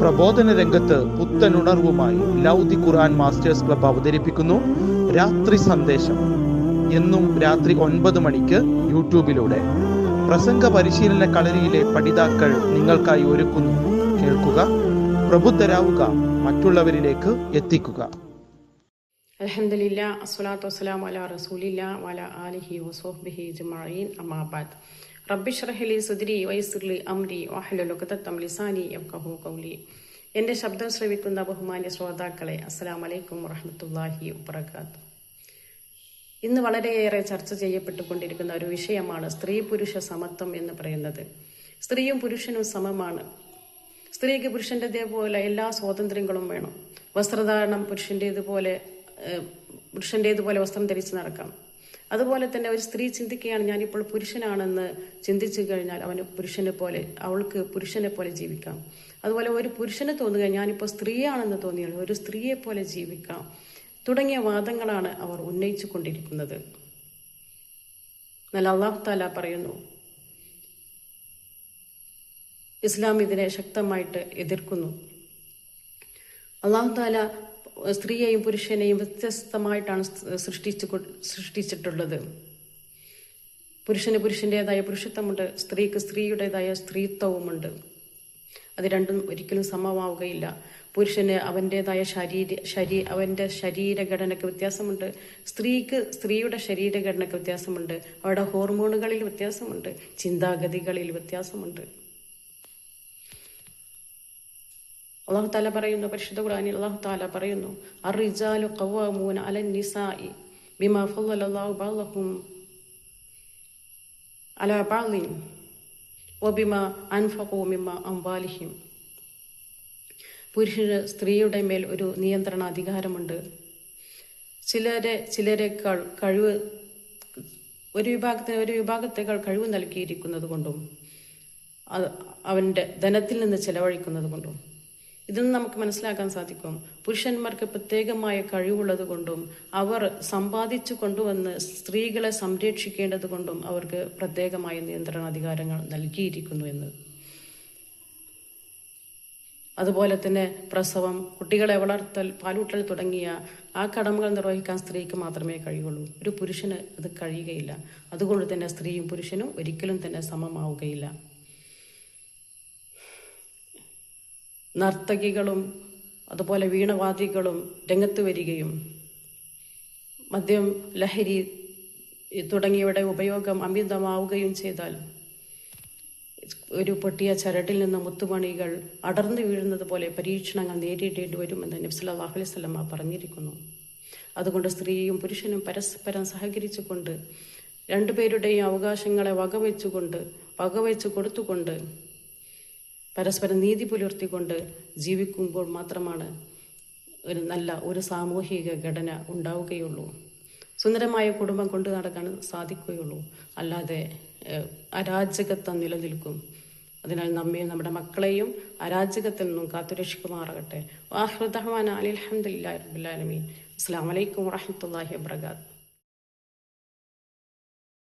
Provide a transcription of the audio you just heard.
പ്രബോധന രംഗത്ത് പുത്തനുണർവുമായി ലൗദി ഖുർആൻ masters club അവതരിപ്പിക്കുന്നു. രാത്രി സന്ദേശം. എന്നും രാത്രി ഒൻപത് മണിക്ക് യൂട്യൂബിലൂടെ. പ്രസംഗ പരിശീലന കളരിയിലെ പഠിതാക്കൾ നിങ്ങൾക്കായി ഒരുക്കുന്നു. കേൾക്കുക പ്രബുദ്ധരാവുക മറ്റുള്ളവരിലേക്ക് എത്തിക്കുക. അലഹമില്ല അസ്വലാത്തു വസ്സലാം അല റസൂലില്ല വല ആലിഹി വസോഹ്ബിഹി ജുമാൻ അമാബാദ് റബ്ബിഷ്റഹലി സുദ്രി വൈസുർലി അംരി വാഹലുലുഖത്തം ലിസാനി ഖൗലി. എന്റെ ശബ്ദം ശ്രവിക്കുന്ന ബഹുമാന്യ ശ്രോതാക്കളെ അസ്സാം വലൈക്കും വറഹമത്തല്ലാഹി വബറകാത്ത് ഇന്ന് വളരെയേറെ ചർച്ച ചെയ്യപ്പെട്ടുകൊണ്ടിരിക്കുന്ന ഒരു വിഷയമാണ് സ്ത്രീ പുരുഷ സമത്വം എന്ന് പറയുന്നത്. സ്ത്രീയും പുരുഷനും സമമാണ്. സ്ത്രീക്ക് പുരുഷന്റെതേപോലെ എല്ലാ സ്വാതന്ത്ര്യങ്ങളും വേണം. വസ്ത്രധാരണം പുരുഷന്റെതുപോലെ പുരുഷന്റേതുപോലെ വസ്ത്രം ധരിച്ച് നടക്കാം. അതുപോലെ തന്നെ ഒരു സ്ത്രീ ചിന്തിക്കുകയാണ് ഞാനിപ്പോൾ പുരുഷനാണെന്ന് ചിന്തിച്ചു കഴിഞ്ഞാൽ അവന് പുരുഷനെ പോലെ അവൾക്ക് പുരുഷനെ പോലെ ജീവിക്കാം. അതുപോലെ ഒരു പുരുഷന് തോന്നുക ഞാനിപ്പോൾ സ്ത്രീയാണെന്ന് തോന്നിയാൽ ഒരു സ്ത്രീയെ പോലെ ജീവിക്കാം. തുടങ്ങിയ വാദങ്ങളാണ് അവർ ഉന്നയിച്ചു കൊണ്ടിരിക്കുന്നത്. എന്നാൽ അള്ളാഹു താല പറയുന്നു ഇസ്ലാം ഇതിനെ ശക്തമായിട്ട് എതിർക്കുന്നു. അള്ളാഹു താല സ്ത്രീയെയും പുരുഷനെയും വ്യത്യസ്തമായിട്ടാണ് സൃഷ്ടിച്ചു സൃഷ്ടിച്ചിട്ടുള്ളത്. പുരുഷന് പുരുഷന്റെതായ പുരുഷത്വമുണ്ട് സ്ത്രീക്ക് സ്ത്രീയുടേതായ സ്ത്രീത്വവുമുണ്ട്. അത് രണ്ടും ഒരിക്കലും സമമാവുകയില്ല. പുരുഷന് അവന്റെതായ ശരീര ശരീ അവന്റെ ശരീരഘടനയ്ക്ക് വ്യത്യാസമുണ്ട്. സ്ത്രീക്ക് സ്ത്രീയുടെ ശരീരഘടനയ്ക്ക് വ്യത്യാസമുണ്ട്. അവരുടെ ഹോർമോണുകളിൽ വ്യത്യാസമുണ്ട്. ചിന്താഗതികളിൽ വ്യത്യാസമുണ്ട്. അള്ളാഹു താല പറയുന്നു പരിശുദ്ധ ഖുർആനിൽ അള്ളാഹു താല പറയുന്നു അറിജാലു ഖവ്വാമൂന അലൻ നിസാഇ ബിമാ ഫളലല്ലാഹു ബഅലഹും അലാ വബിമാ അൻഫഖു മിമ്മ അംവാലിഹിം. പുരുഷന് സ്ത്രീയുടെ മേൽ ഒരു നിയന്ത്രണ അധികാരമുണ്ട് ചിലരെ ചിലരെക്കാൾ കഴിവ് ഒരു വിഭാഗത്തിന് ഒരു വിഭാഗത്തേക്കാൾ കഴിവ് നൽകിയിരിക്കുന്നത് കൊണ്ടും അവന്റെ ധനത്തിൽ നിന്ന് ചെലവഴിക്കുന്നത് കൊണ്ടും ഇതിൽ നിന്ന് നമുക്ക് മനസ്സിലാക്കാൻ സാധിക്കും. പുരുഷന്മാർക്ക് പ്രത്യേകമായ കഴിവുള്ളത് കൊണ്ടും അവർ സമ്പാദിച്ചു കൊണ്ടുവന്ന് സ്ത്രീകളെ സംരക്ഷിക്കേണ്ടത് കൊണ്ടും അവർക്ക് പ്രത്യേകമായ നിയന്ത്രണാധികാരങ്ങൾ നൽകിയിരിക്കുന്നു എന്ന്. അതുപോലെ തന്നെ പ്രസവം കുട്ടികളെ വളർത്തൽ പാലൂട്ടൽ തുടങ്ങിയ ആ കടമകൾ നിർവഹിക്കാൻ സ്ത്രീക്ക് മാത്രമേ കഴിയുള്ളൂ. ഒരു പുരുഷന് അത് കഴിയുകയില്ല. അതുകൊണ്ട് തന്നെ സ്ത്രീയും പുരുഷനും ഒരിക്കലും തന്നെ സമമാവുകയില്ല. നർത്തകികളും അതുപോലെ വീണവാദികളും രംഗത്ത് വരികയും മദ്യം ലഹരി തുടങ്ങിയവയുടെ ഉപയോഗം അമിതമാവുകയും ചെയ്താൽ ഒരു പൊട്ടിയ ചരടിൽ നിന്ന് മുത്തുമണികൾ അടർന്നു വീഴുന്നത് പോലെ പരീക്ഷണങ്ങൾ നേരിടേണ്ടി വരുമെന്ന് നബ്സല്ലാഹു അലൈഹി പറഞ്ഞിരിക്കുന്നു. അതുകൊണ്ട് സ്ത്രീയും പുരുഷനും പരസ്പരം സഹകരിച്ചുകൊണ്ട് രണ്ടുപേരുടെയും അവകാശങ്ങളെ വകവെച്ചുകൊണ്ട് വകവെച്ച് കൊടുത്തുകൊണ്ട് പരസ്പരം നീതി പുലർത്തിക്കൊണ്ട് ജീവിക്കുമ്പോൾ മാത്രമാണ് ഒരു നല്ല ഒരു സാമൂഹിക ഘടന ഉണ്ടാവുകയുള്ളൂ. സുന്ദരമായ കുടുംബം കൊണ്ടു നടക്കാൻ സാധിക്കുകയുള്ളൂ. അല്ലാതെ അരാജകത്വം നിലനിൽക്കും. അതിനാൽ നമ്മയും നമ്മുടെ മക്കളെയും അരാജകത്തിൽ നിന്നും കാത്തുരക്ഷിക്കുമാറാകട്ടെ. വാഹൃദഹ്മാൻ അലി അലഹമുല്ലാ അസ്സാം വലൈക്കും വാഹമത്തല്ലാഹി വാബർക്കാത്ത്